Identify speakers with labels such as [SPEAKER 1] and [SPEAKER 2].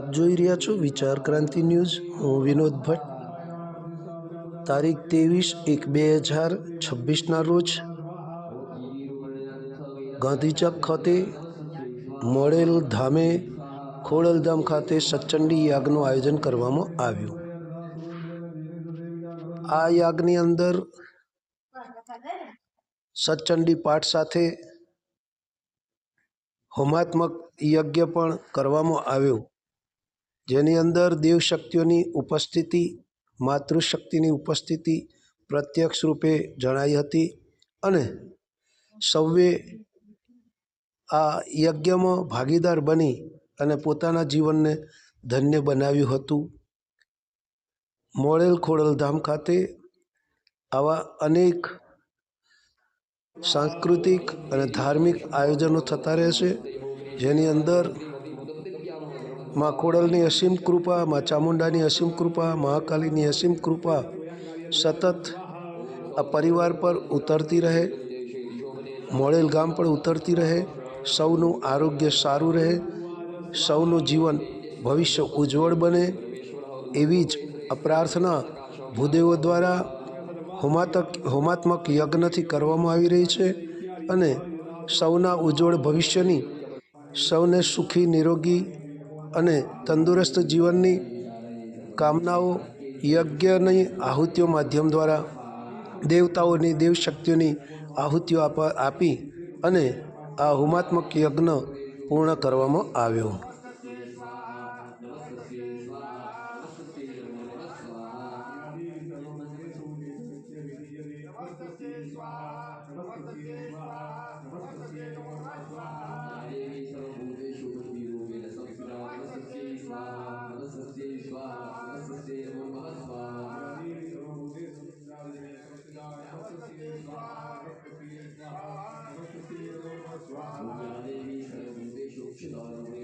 [SPEAKER 1] આપ જોઈ રહ્યા છો વિચાર ક્રાંતિ ન્યૂઝ. હું વિનોદ ભટ્ટ. તારીખ ત્રેવીસ એક બે હજાર છવ્વીસના રોજ ગાંધીચક ખાતે મળેલ ધામે ખોડલધામ ખાતે સચંડી યાગનું આયોજન કરવામાં આવ્યું. આ યાગની અંદર સચંડી પાઠ સાથે હોમાત્મક યજ્ઞ પણ કરવામાં આવ્યો. જેની અંદર દેવશક્તિઓની ઉપસ્થિતિ, માતૃશક્તિની ઉપસ્થિતિ પ્રત્યક્ષ રૂપે જણાઈ હતી અને સૌએ આ યજ્ઞમાં ભાગીદાર બની અને પોતાના જીવનને ધન્ય બનાવ્યું હતું. મોડેલ ખોડલધામ ખાતે આવા અનેક સાંસ્કૃતિક અને ધાર્મિક આયોજનો થતા રહેશે, જેની અંદર મા ખોડલની અસીમ કૃપા, મા ચામુંડાની અસીમ કૃપા, મહાકાલીની અસીમ કૃપા સતત આ પરિવાર પર ઉતરતી રહે, મોડેલ ગામ પર ઉતરતી રહે, સૌનું આરોગ્ય સારું રહે, સૌનું જીવન ભવિષ્ય ઉજ્જવળ બને એવી જ આ પ્રાર્થના ભૂદેવો દ્વારા હોમાતક, હોમાત્મક યજ્ઞથી કરવામાં આવી રહી છે અને સૌના ઉજ્જવળ ભવિષ્યની સૌને સુખી, નિરોગી અને તંદુરસ્ત જીવનની કામનાઓ યજ્ઞની આહુતિઓ માધ્યમ દ્વારા દેવતાઓની, દેવશક્તિઓની આહુતિઓ આપ આપી અને આ હુમાત્મક યજ્ઞ પૂર્ણ કરવામાં આવ્યો.
[SPEAKER 2] સ્વાહા 我原来的历史，从这些渠道里。